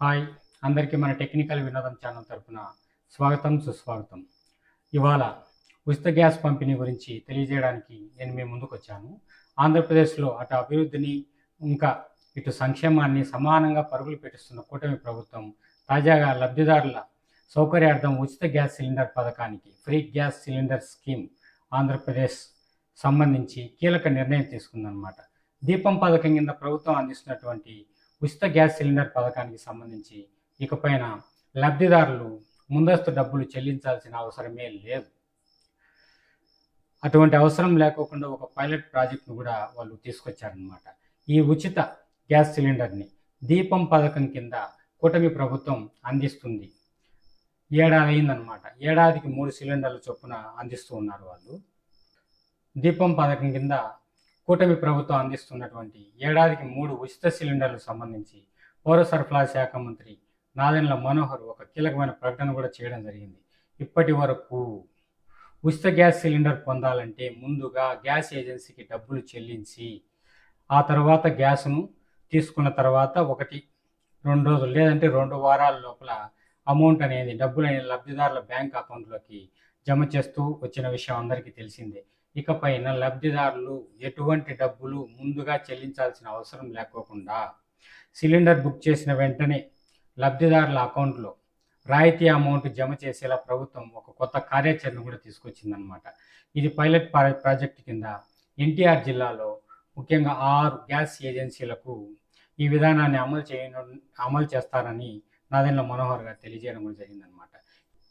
Hi. అందరికీ మన technical వినోదం ఛానల్ తరపున స్వాగతం సుస్వాగతం. ఇవాళ ఉచిత గ్యాస్ పంపిణీ గురించి తెలియజేయడానికి నేను మీ ముందుకు వచ్చాను ఆంధ్రప్రదేశ్లో అటు అభివృద్ధిని ఇంకా ఇటు సంక్షేమాన్ని సమానంగా పరుగులు పెట్టిస్తున్న కూటమి ప్రభుత్వం తాజాగా లబ్ధిదారుల సౌకర్యార్థం ఉచిత గ్యాస్ సిలిండర్ పథకానికి free gas cylinder scheme Andhra Pradesh సంబంధించి కీలక నిర్ణయం తీసుకుందనమాట దీపం పథకం కింద ప్రభుత్వం అందిస్తున్నటువంటి ఉచిత గ్యాస్ సిలిండర్ పథకానికి సంబంధించి ఇకపైన లబ్ధిదారులు ముందస్తు డబ్బులు చెల్లించాల్సిన అవసరమే లేదు. అటువంటి అవసరం లేకోకుండా ఒక పైలట్ ప్రాజెక్ట్ను కూడా వాళ్ళు తీసుకొచ్చారనమాట ఈ ఉచిత గ్యాస్ సిలిండర్ని దీపం పథకం కింద కూటమి ప్రభుత్వం అందిస్తుంది. ఏడాది అయిందనమాట ఏడాదికి మూడు సిలిండర్ల చొప్పున అందిస్తూ ఉన్నారు వాళ్ళు. దీపం పథకం కింద కూటమి ప్రభుత్వం అందిస్తున్నటువంటి ఏడాదికి మూడు ఉచిత సిలిండర్లకు సంబంధించి పౌర సరఫరా శాఖ మంత్రి నాదెండ్ల మనోహర్ ఒక కీలకమైన ప్రకటన కూడా చేయడం జరిగింది. ఇప్పటి వరకు ఉచిత గ్యాస్ సిలిండర్ పొందాలంటే ముందుగా గ్యాస్ ఏజెన్సీకి డబ్బులు చెల్లించి ఆ తర్వాత గ్యాస్ను తీసుకున్న తర్వాత ఒకటి రెండు రోజులు లేదంటే రెండు వారాల లోపల అమౌంట్ అనేది డబ్బులు అనేది లబ్ధిదారుల బ్యాంక్ అకౌంట్లోకి జమ చేస్తూ వచ్చిన విషయం అందరికీ తెలిసిందే. ఇకపైన లబ్ధిదారులు ఎటువంటి డబ్బులు ముందుగా చెల్లించాల్సిన అవసరం లేకోకుండా సిలిండర్ బుక్ చేసిన వెంటనే లబ్ధిదారుల అకౌంట్లో రాయితీ అమౌంట్ జమ చేసేలా ప్రభుత్వం ఒక కొత్త కార్యాచరణ కూడా తీసుకొచ్చిందనమాట ఇది పైలట్ పా- ప్రాజెక్ట్ కింద ఎన్టీఆర్ జిల్లాలో ముఖ్యంగా ఆరు గ్యాస్ ఏజెన్సీలకు ఈ విధానాన్ని అమలు చేయడం అమలు చేస్తారని నాదెండ్ల మనోహర్ గారు తెలియజేయడం కూడా జరిగిందనమాట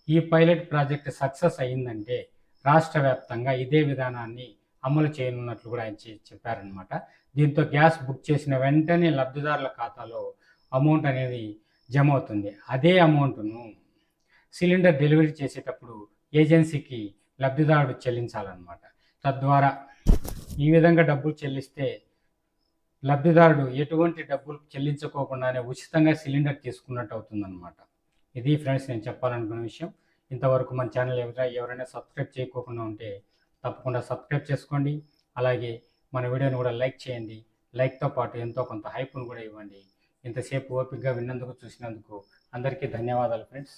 ఈ పైలట్ ప్రాజెక్ట్ సక్సెస్ అయ్యిందంటే రాష్ట్ర వ్యాప్తంగా ఇదే విధానాన్ని అమలు చేయనున్నట్లు కూడా ఆయన చెప్పారనమాట దీంతో గ్యాస్ బుక్ చేసిన వెంటనే లబ్ధిదారుల ఖాతాలో అమౌంట్ అనేది జమ అవుతుంది అదే అమౌంట్ను సిలిండర్ డెలివరీ చేసేటప్పుడు ఏజెన్సీకి లబ్ధిదారుడు చెల్లించాలన్నమాట. తద్వారా ఈ విధంగా డబ్బులు చెల్లిస్తే లబ్ధిదారుడు ఎటువంటి డబ్బులు చెల్లించుకోకుండానే ఉచితంగా సిలిండర్ తీసుకున్నట్టు అవుతుందన్నమాట. ఇది ఫ్రెండ్స్ నేను చెప్పాలనుకున్న విషయం. ఇంతవరకు మన ఛానల్ ఎవరైనా ఎవరైనా సబ్స్క్రైబ్ చేయకోకుండా ఉంటే తప్పకుండా సబ్స్క్రైబ్ చేసుకోండి. అలాగే మన వీడియోని కూడా లైక్ చేయండి. లైక్తో పాటు ఎంతో కొంత హైప్ను కూడా ఇవ్వండి. ఇంతసేపు ఓపికగా విన్నందుకు చూసినందుకు అందరికీ ధన్యవాదాలు ఫ్రెండ్స్.